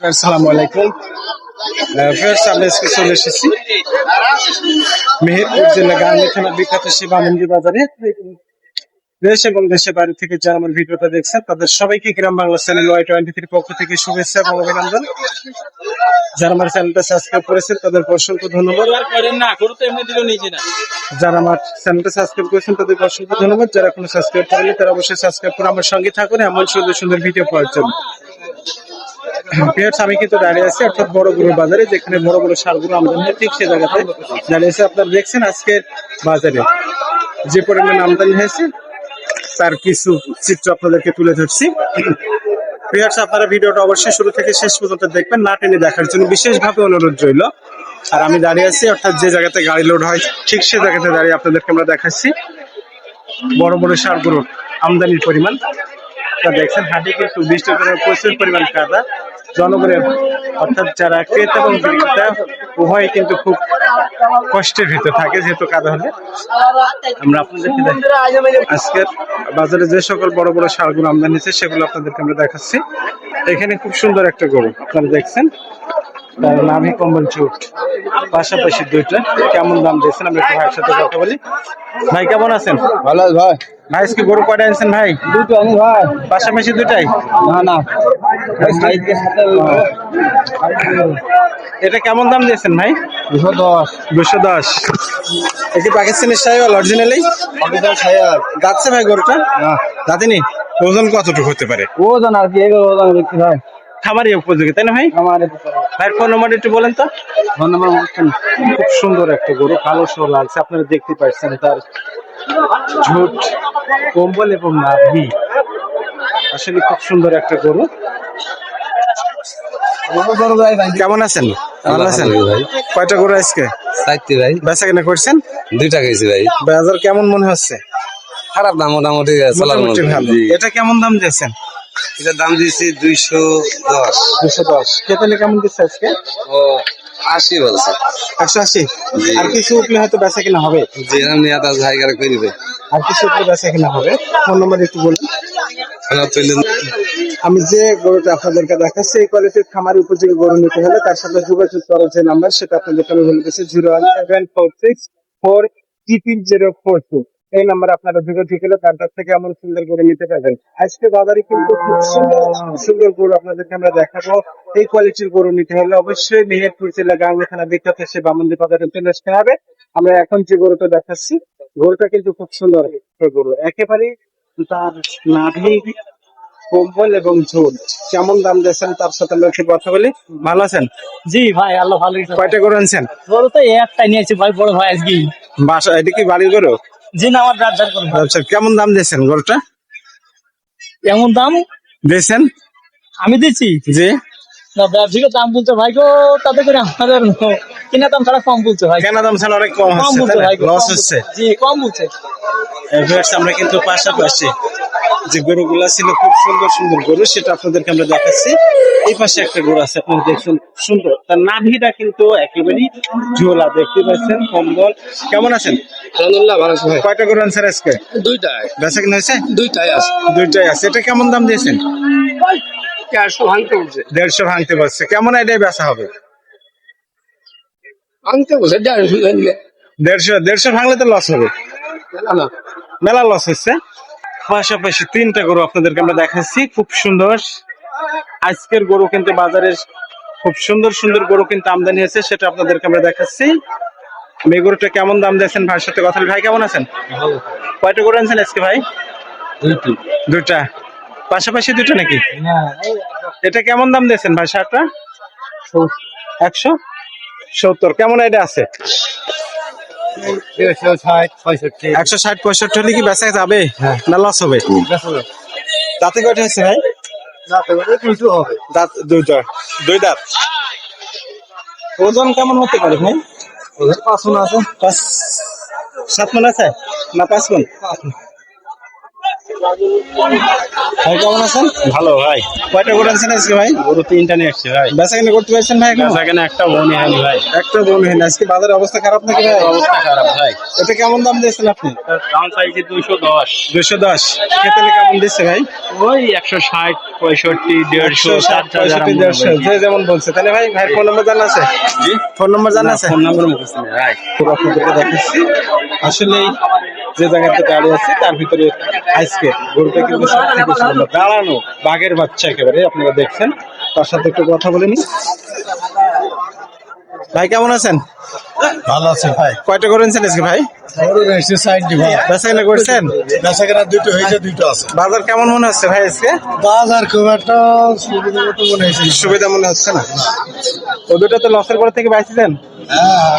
আসসালামু আলাইকুম। ফেরস আমি আজকে চলে এসেছি মেহেরপুর জেলা গাঙ্গি থানা বিখ্যাত শিবা মন্দির বাজারে। দেশ এবং দেশের বাইরে থেকে যারা আমার ভিডিওটা দেখছেন তাদের সবাইকে Gram Bangla channel Y twenty three পক্ষ থেকে শুভেচ্ছা এবং অভিনন্দন। যারা আমার চ্যানেলটা সাবস্ক্রাইব করেছেন তাদের অসংখ্য ধন্যবাদ। যারা আমার চ্যানেলটা সাবস্ক্রাইব করেছেন তাদের অসংখ্য ধন্যবাদ। যারা কোনো সাবস্ক্রাইব করেনি তারা অবশ্যই সাবস্ক্রাইব করে আমার সঙ্গে থাকুন এমন সুন্দর সুন্দর ভিডিও পাওয়ার জন্য। আমি কিন্তু দাঁড়িয়ে আছি, অর্থাৎ বড় গরুর বাজারে, যেখানে বড় বড় সারগুলো আমদানি হয় ঠিক সে জায়গাতে দাঁড়িয়ে আছি। আপনারা দেখছেন আজকের বাজারে যে পরিমাণ আমদানি হয়েছে, তার কিছু চিত্র আপনাদেরকে তুলে ধরছি। পেয়ার্স আপনারা ভিডিওটা অবশ্যই শুরু থেকে শেষ পর্যন্ত দেখবেন, না টেনে দেখার জন্য বিশেষভাবে অনুরোধ রইল। আর আমি দাঁড়িয়ে আছি, অর্থাৎ যে জায়গাতে গাড়ি লোড হয়, ঠিক সে জায়গাতে দাঁড়িয়ে আপনাদেরকে আমরা দেখাচ্ছি। বড় বড় সারগুলোর আমদানির পরিমাণ। দেখছেন, হাটে কিন্তু বৃষ্টির প্রচুর পরিমাণ কাদা। জনগণের, অর্থাৎ যারা ক্রেতা এবং বিক্রেতা, উভয় কিন্তু খুব কষ্টের ভিতরে থাকে যেহেতু কাদা হলে। আমরা আপনাদেরকে আজকের বাজারে যে সকল বড় বড় সারগুলো আমদানি হয়েছে সেগুলো আপনাদেরকে আমরা দেখাচ্ছি। এখানে খুব সুন্দর একটা গরু, আপনারা দেখছেন। তার নাভি কম্বল চুট। পাশাপাশি দুইটা। কেমন দাম দিয়েছেন? আমরা একটু ভাইয়ের সাথে কথা বলি। ভাই কেমন আছেন? ভালো ভাই। ভাই আজকে গরু কয়টা আনছেন ভাই? দুটো আমি ভাই। পাশাপাশি দুটাই? না না। এটা কেমন দাম দিয়েছেন ভাই? দুশো দশ। দুশো দশ। এটি পাকিস্তানি সাইওয়াল অরিজিনালি ছায়ার যাচ্ছে ভাই গরুটা? না। যাতেনি? ওজন কতটুকু হতে পারে? ওজন আর কি এগুলো ওজন দেখছি ভাই। খামারি উপযোগী তাই না ভাই? আমার ভাই ফোন নম্বর একটু বলেন তো। ফোন নাম্বার খুব সুন্দর একটা গরু কালো শো লাগছে আপনারা দেখতে পাচ্ছেন তার ঝুট কম্বল এবং নাভি। আসলে খুব সুন্দর একটা গরু। ভাই ভাই। কেমন আছেন? ভালো আছেন? ভাই। কয়টা গরু আজকে? চাইতে ভাই। বেচা কিনা করছেন? দুইটা খাইছি ভাই। বাজার কেমন মনে হচ্ছে? খারাপ না মোটামুটি চলার। এটা কেমন দাম দিয়েছেন? এটার দাম দিয়েছি দুইশো দশ। দুশো দশ। কেতালে কেমন দিচ্ছে আজকে? ও আশি বলছে। একশো আশি? আর কিছু উঠলে হয়তো বেচা কিনা হবে? যে নিয়ে তার জায়গায় করিবে আর কিছু উঠলে বেচা কিনা হবে? ফোন নম্বর একটু বলুন। আমার আমি যে গরুটা আপনাদেরকে দেখাচ্ছি এই কোয়ালিটির খামার উপযোগী গরু নিতে হলে তার সাথে যোগাযোগ করার যে নাম্বার সেটা আপনাদেরকে আমি বলে দিচ্ছি zero one seven four six four টিপি জিরো ফোর টু এই নাম্বার আপনারা যোগাযোগ করলে তার কাছ থেকে এমন সুন্দর গরু নিতে পারবেন। আজকে বাজারে কিন্তু খুব সুন্দর সুন্দর গরু আপনাদেরকে আমরা দেখাবো। এই কোয়ালিটির গরু নিতে হলে অবশ্যই মেহেরপুর জেলা গাঙ্গা থানা বিখ্যাত সে বামন্দি বাজারে চলে আসতে হবে আমরা এখন যে গরুটা দেখাচ্ছি গরুটা কিন্তু খুব সুন্দর গরু। একেবারে তার নাভি কম্বল এবং ঝোল। কেমন দাম দিয়েছেন তার সাথে আমরা একটু কথা বলি। ভালো আছেন? জি ভাই আল্লাহ ভালো কয়টা করে আনছেন? গরু তো একটাই নিয়েছি ভাই বড় ভাই আজকে বাসা এটা কি বাড়ির গরু? জি না আমার রাত করব। আচ্ছা কেমন দাম দিয়েছেন গরুটা? কেমন দাম? দিয়েছেন? আমি দিচ্ছি। জি। না ব্যবসায়িক দাম বলছে ভাই গো তাতে করে আমাদের কিনা দাম ছাড়া কম বলছে ভাই। কেন দাম ছাড়া অনেক কম কম হচ্ছে বলছে ভাই লস হচ্ছে। জি কম বলছে। আমরা কিন্তু পাশাপাশি যে গরুগুলা ছিল খুব সুন্দর সুন্দর গরু সেটা আপনাদেরকে আমরা দেখাচ্ছি। এই পাশে একটা গরু আছে আপনারা দেখছেন সুন্দর। তার নাভিটা কিন্তু একেবারেই ঝোলা দেখতে পাচ্ছেন কম্বল। কেমন আছেন? আলহামদুলিল্লাহ ভালো আছে ভাই। কয়টা গরু আনছেন আজকে? দুইটাই বেচা কিনা হয়েছে? দুইটাই আছে। দুইটাই আছে। এটা কেমন দাম দিয়েছেন? চারশো ভাঙতে বলছে। দেড়শো ভাঙতে পারছে কেমন আইডিয়ায় বেচা হবে? ভাঙতে বলছে দেড়শো দেড়শো দেড়শো ভাঙলে তো লস হবে। মেলা লস হচ্ছে। পাশাপাশি তিনটা গরু আপনাদেরকে আমরা দেখাচ্ছি। খুব সুন্দর। আজকের গরু কিন্তু বাজারে খুব সুন্দর সুন্দর গরু কিন্তু আমদানি হয়েছে সেটা আপনাদেরকে আমরা দেখাচ্ছি। আমি গরুটা কেমন দাম দিয়েছেন ভাইয়ের সাথে কথা বলি। ভাই কেমন আছেন? কয়টা গরু আনছেন আজকে ভাই? দুটা পাশাপাশি দুটো নাকি? এটা কেমন দাম দিয়েছেন ভাই শার্টটা? একশো? সত্তর। কেমন এটা আছে? একশো ষাট পঁয়ষট্টি। হলে কি বেচা যাবে? না লস হবে? দাঁতে কয়টা হয়েছে ভাই? দাঁত দুই দাঁত দুই দাঁত? ওজন কেমন হতে পারে ভাই? ওদের পাঁচ মন আছে। পাঁচ সাত মন আছে? না পাঁচ মন ভাই কেমন আছেন? ভালো ভাই। কয়টা করে আনছেন আজকে ভাই? গরু তিনটা নিয়ে এসছি ভাই। বেচা কিনে করতে পারছেন ভাই এখন? সেখানে একটা বনি হয়নি ভাই। একটা বোন হয়নি। আজকে বাজারের অবস্থা খারাপ নাকি ভাই? অবস্থা খারাপ ভাই। এটা কেমন দাম দিয়েছেন আপনি? দাম চাইছি দুইশো দশ। দুশো দশ। খেতে কেমন দিচ্ছে ভাই? ওই একশো ষাট পঁয়ষট্টি দেড়শো ষাট ষাট পঁয়ষট্টি দেড়শো। যে যেমন বলছে। তাহলে ভাই ভাই ফোন নম্বর জানা আছে? জি? ফোন নম্বর জানা আছে? ফোন নাম্বার মুখস্থ ভাই। খুব আপনাদেরকে দেখাচ্ছি আসলে যে জায়গাতে দাঁড়িয়ে আছে তার ভিতরে আজকে গরুটা কিন্তু সব থেকে সুন্দর। দাঁড়ানো বাঘের বাচ্চা একেবারে আপনারা দেখছেন। তার সাথে একটু কথা বলে নি ভাই কেমন আছেন? ভালো আছে ভাই। কয়টা করেছেন আজকে ভাই? করছেন? দুটো হয়েছে দুটো আছে। বাজার কেমন মনে হচ্ছে ভাই আজকে? বাজার খুব একটা সুবিধা মতো মনে হয়েছে সুবিধা মনে হচ্ছে না। ও দুটো তো লসের করে থেকে বাঁচছিলেন হ্যাঁ।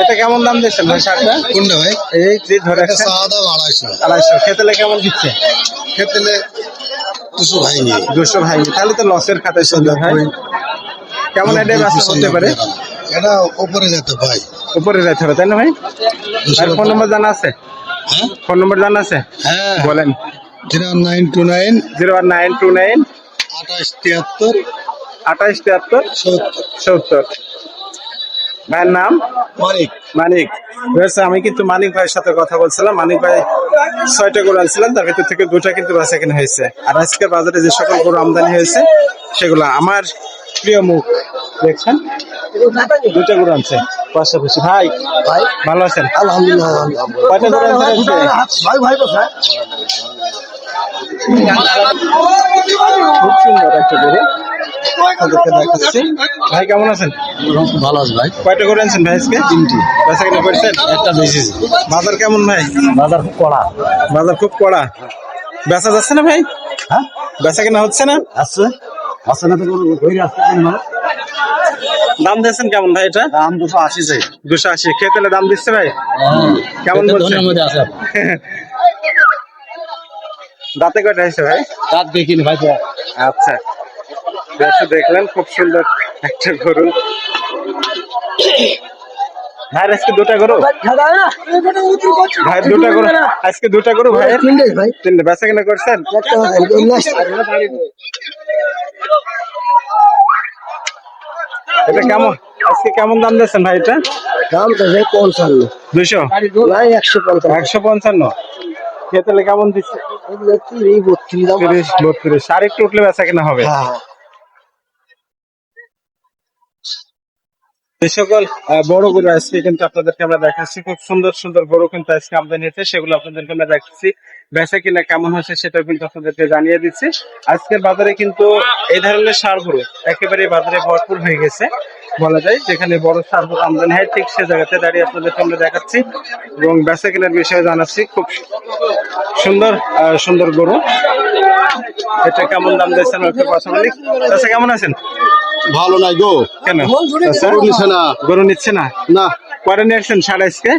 এটা কেমন দাম দিচ্ছেন ভাই শাকটা? কোনটা ভাই? এই যে ধরে দাম আড়াইশো আড়াইশো। খেতেলে কেমন দিচ্ছে? খেতেলে দুশো ভাই নিয়ে দুশো ভাই তাহলে তো লসের খাতায় সুন্দর ভাই। কেমন এটা ব্যবসা হতে পারে এটা উপরে যেতে ভাই। উপরে যাইতে হবে তাই না ভাই? আর ফোন নম্বর জানা আছে? হ্যাঁ? ফোন নম্বর জানা আছে? হ্যাঁ। বলেন। Zero nine two nine. Zero nine two nine. আঠাশ তিয়াত্তর। আঠাইশ তিয়াত্তর। সত্তর। সত্তর। ভাইয়ের নাম? মানিক। মানিক। রয়েছে আমি কিন্তু মানিক ভাইয়ের সাথে কথা বলছিলাম। মানিক ভাই ছয়টা গরু আনছিলাম তার ভিতর থেকে দুটা কিন্তু বেচা কেনা হয়েছে। আর আজকে বাজারে যে সকল গরু আমদানি হয়েছে সেগুলো আমার প্রিয় মুখ। দেখছেন? দুটা গরু আনছে পাশাপাশি। ভাই ভাই? ভালো আছেন? আলহামদুলিল্লাহ? ভাই ভাই কোথায় খুব সুন্দর একটা গরু। দেখাচ্ছি ভাই কেমন আছেন? ভালো আছে ভাই। কয়টা গরু আনছেন ভাই আজকে? তিনটি। কেনা করছেন? একটা বাজার কেমন ভাই? বাজার খুব কড়া। বাজার খুব কড়া। বেচা যাচ্ছে না ভাই? হ্যাঁ? বেচা কেনা হচ্ছে না? আছে। আছে না তো ধরে আসছে না দাম দিয়েছেন কেমন ভাই এটা? দাম দুশো আশি চাই। দুশো আশি। খেতেলে দাম দিচ্ছে ভাই? কেমন কেমন? দাঁতে কয়টা হয়েছে ভাই? দাঁত দেখিনি ভাই আচ্ছা। দেখলেন খুব সুন্দর একটা গরু। ভাই আজকে দুটা গরু? ভাই দুটা গরু। আজকে দুটা গরু ভাই। ভাই তিনটে বেচা কেনা করছেন? এটা কেমন? আজকে কেমন দাম দিয়েছেন ভাই এটা? দাম তো ভাই পঞ্চান্ন। দুইশো? নাই একশো পঞ্চান্ন। একশো পঞ্চান্ন। খেতেলে কেমন দিচ্ছে? এই বত্রিশ। বত্রিশ। আর একটু উঠলে বেচা কেনা হবে? যে সকল বড় গরু আজকে কিন্তু আপনাদেরকে আমরা দেখাচ্ছি। খুব সুন্দর সুন্দর গরু কিন্তু আজকে আমদানি হয়েছে, সেগুলো আপনাদেরকে আমরা দেখাচ্ছি। বেচা কিনা কেমন হচ্ছে সেটাও কিন্তু আপনাদেরকে জানিয়ে দিচ্ছি। আজকের বাজারে কিন্তু এই ধরনের সার গরু একেবারে বাজারে ভরপুর হয়ে গেছে, বলা যায়। যেখানে বড় সার গরু আমদানি হয়, ঠিক সে জায়গাতে দাঁড়িয়ে আপনাদেরকে আমরা দেখাচ্ছি এবং বেচা কেনার বিষয়ে জানাচ্ছি। খুব সুন্দর সুন্দর গরু। এটা কেমন দাম দিয়েছেন আচ্ছা কেমন আছেন? ভালো নাই গো। কেন? গরু নিছে না। গরু নিচ্ছে না? না। করে নিয়ে আসছেন সাড়ে আজকে?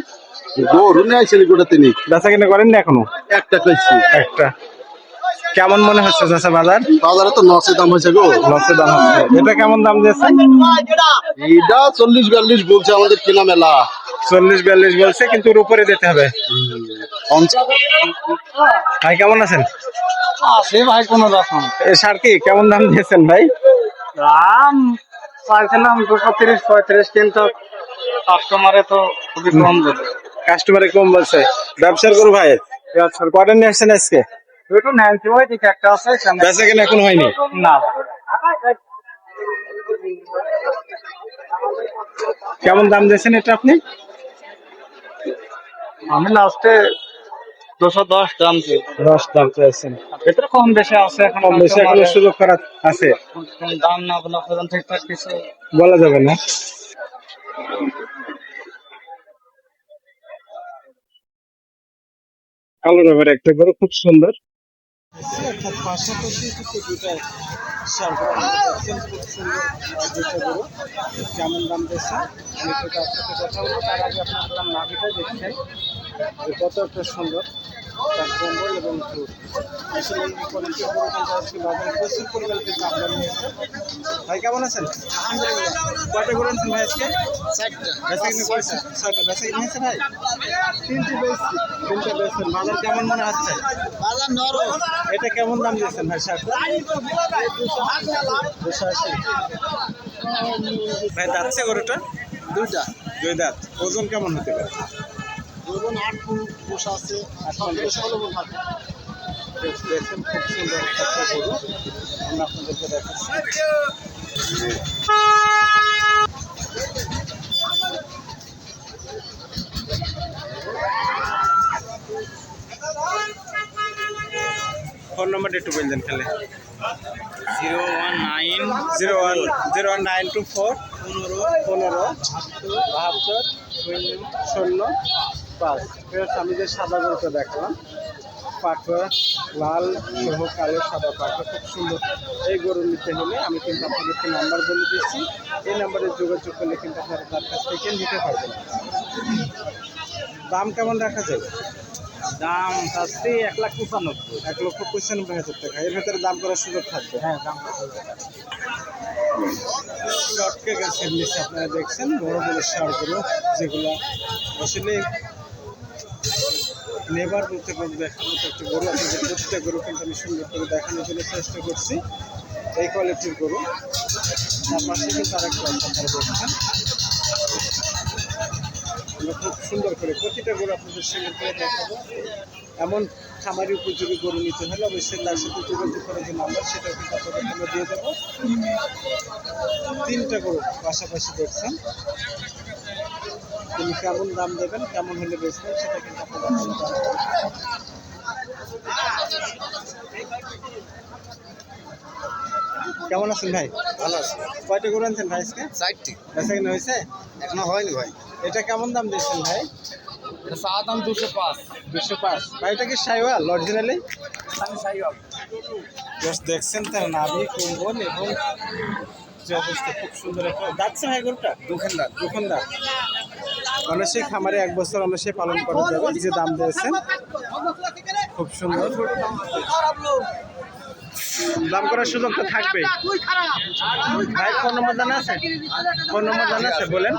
গরু নিয়ে আসেনি গোটা তিনি বেচা কিনা করেননি এখনও? একটা খাইছি একটা। কেমন মনে হচ্ছে চাষা বাজার? বাজারে তো নশে দাম হয়েছে গো। লসে দাম হচ্ছে। এটা কেমন দাম দিয়েছে এটা চল্লিশ বিয়াল্লিশ বলছে আমাদের কেনা মেলা। চল্লিশ বিয়াল্লিশ বলছে কিন্তু ওর উপরে দিতে হবে। ভাই কেমন আছেন? আছে ভাই কোন রকম এই সার কি কেমন দাম দিয়েছেন ভাই? দাম চাইছিলাম দুশো তিরিশ পঁয়ত্রিশ কিন্তু কাস্টমারে তো খুবই কম দেবে কাস্টমারে কম বলছে। ব্যবসার করু ভাই? কটা নিয়ে আসছেন আজকে? দুটো ন্যান্সি ওই দিকে একটা আছে। বেচা কিনা এখন হয়নি? না। কেমন দাম দিয়েছেন এটা আপনি? আমি লাস্টে দুশো দশ দাম দশ দাম ভেতরে কম বেশি আছে এখন কম বেশি এখনও সুযোগ করার আছে। দাম না বলা পর্যন্ত ঠিকঠাক কিছু বলা যাবে না। কালো রঙের একটা গরু খুব সুন্দর। পাশাপাশি কেমন দাম দিয়েছে? আমি একটু তার সাথে কথা বলব। তার আগে আপনার নাভিটা দেখছেন যে কত একটা সুন্দর তার কম্বল এবং ঠোঁট আসলে এই কোয়ালিটির কিন্তু আজকে বাজারে প্রচুর পরিমাণে কিন্তু আমদানি হয়েছে ভাই কেমন আছেন? কয়টা করে আনছেন ভাই আজকে? ছয়টা। কিনে ভাই? তিনটে তিনটে বেচছেন। বাজার কেমন মনে হচ্ছে? বাজার নরম। এটা কেমন দাম দিয়েছেন ভাই শার্টটা দুশো আশি। ভাই যাচ্ছে গরুটা? দুইটা। দুই দাঁত। ওজন কেমন হতে পারে? আট ফুল বসা আছে ষোলো থাকে খুব সুন্দর একটা গরু। আমরা আপনাদেরকে দেখাচ্ছি। ফোন নম্বরটা একটু বললেন খেলে zero one nine zero one zero one nine two four পনেরো পনেরো বাহাত্তর শূন্য শূন্য। পাঁচ ফেরত আমি যে সাদা গরুটা দেখলাম। পাঠা লাল সহ কালো সাদা পাঠা খুব সুন্দর। এই গরু নিতে হলে আমি কিন্তু আপনাদেরকে নাম্বার বলে দিচ্ছি এই নাম্বারে যোগাযোগ করলে কিন্তু আপনারা তার কাছ থেকে নিতে পারবেন। দাম কেমন রাখা যাবে? দাম চাচ্ছি এক লাখ পঁচানব্বই। এক লক্ষ পঁচানব্বই হাজার টাকা। এর ভেতরে দাম করার সুযোগ থাকবে? হ্যাঁ দাম লটকে গাছের নিচে আপনারা দেখছেন বড় বড় সারগুলো যেগুলো আসলে নেবার বলতে গরু দেখানো একটা গরু, আপনাদের প্রতিটা গরু কিন্তু আমি সুন্দর করে দেখানোর জন্য চেষ্টা করছি। এই কোয়ালিটির গরু। তার পাশে কিন্তু আর একটা আপনারা দেখছেন। খুব সুন্দর করে প্রতিটা গরু আপনাদের সঙ্গে করে দেখাবো। এমন খামারি উপযোগী গরু নিতে হলে অবশ্যই তার সাথে যোগাযোগ করার যে নাম্বার সেটা কিন্তু আপনাদের দিয়ে দেবো। তিনটা গরু পাশাপাশি দেখছেন। তিনি কেমন দাম দেবেন, কেমন হলে বেচবেন, সেটা কিন্তু আপনাদের কাছে জানাব। কেমন আছেন ভাই? ভালো আছে। কয়টা গরু আনছেন ভাই আজকে? চারটি। বেচা কিনা হয়েছে? এখনও হয়নি ভাই। এটা কেমন দাম দিয়েছেন ভাই? চা দাম দুশো পাঁচ। দুশো পাঁচ। ভাই এটা কি সাইওয়াল অরিজিনালি জাস্ট দেখছেন তার নাভি কুম্বল এবং যে অবস্থা খুব সুন্দর একটা ভাই গরুটা? অনেক খামারে এক বছর অনেক পালন করা যাবে। যে দাম দিয়েছেন খুব সুন্দর। দাম করার সুযোগ তো থাকবে ভাই ফোন নম্বর জানা আছে? ফোন নম্বর জানা আছে বলেন।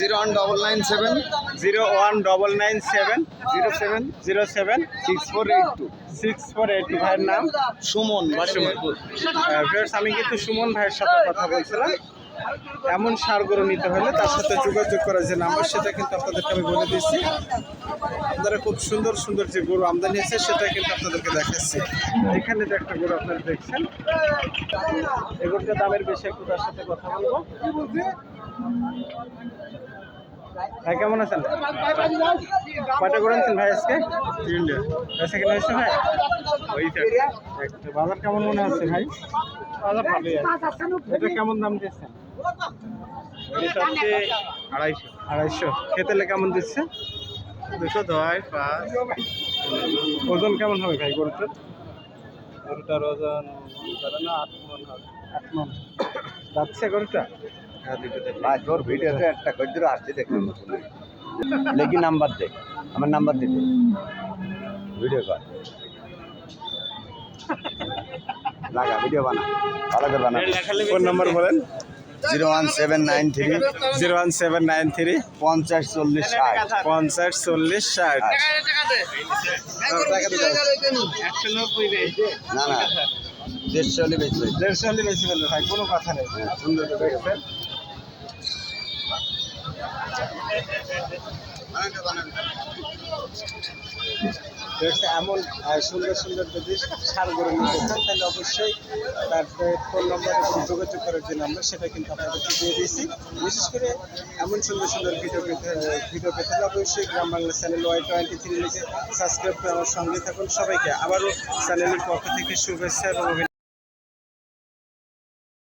Zero one double nine seven. Zero one double nine seven zero seven zero seven six four eight two. Six four eight two ভাইয়ের নাম? সুমন সুমন। আমি কিন্তু সুমন ভাইয়ের সাথে কথা বলছিলাম। এমন সার গরু নিতে হলে তার সাথে যোগাযোগ করার যে নাম্বার, সেটা কিন্তু আপনাদেরকে আমি বলে দিচ্ছি। আপনারা খুব সুন্দর সুন্দর যে গরু আমদানি আছে সেটা কিন্তু আপনাদেরকে দেখাচ্ছি। এখানে যে একটা গরু আপনারা দেখছেন এই দামের বেশি একটু তার সাথে কথা বলব। ভাই কেমন আছেন? কয়টা করে আনছেন ভাই আজকে? তিনটে। বেচা কিনা হয়েছে ভাই? ওইটা বাজার কেমন মনে হচ্ছে ভাই? বাজার ভালোই আছে। এটা কেমন দাম দিচ্ছেন? আড়াইশো। আড়াইশো। খেতেলে কেমন দিচ্ছে? দুশো দশ পাঁচ। ওজন কেমন হবে ভাই গরুটার? গরুটার ওজন না আট মন হবে। আট মন। যাচ্ছে গরুটা? ভাই তোর ভিডিওতে একটা কদ্দুর আসছে দেখলাম লেকি নাম্বার দে আমার নাম্বার দিতে ভিডিও কর। লাগা ভিডিও বানা ভালো করে বানা। ফোন নম্বর বলেন। Zero one seven nine three zero one seven nine three পঞ্চাশ চল্লিশ ষাট। পঞ্চাশ চল্লিশ ষাট। না না দেড়শো হলে বেশি দেড়শো হলে বেশি বলবে ভাই কোনো কথা নেই। সুন্দর করে দেখবেন দেখছে এমন সুন্দর সুন্দর যদি সার গরু নিতে চান, তাহলে অবশ্যই তার ফোন নম্বর এবং যোগাযোগ করার যে নাম্বার সেটা কিন্তু আপনাদেরকে দিয়ে দিয়েছি বিশেষ করে এমন সুন্দর সুন্দর ভিডিও পেতে ভিডিও পেতে হলে অবশ্যই Gram Bangla channel Y twenty three লিখে সাবস্ক্রাইব করে আমার সঙ্গে থাকুন সবাইকে আবারও চ্যানেলের পক্ষ থেকে শুভেচ্ছা এবং।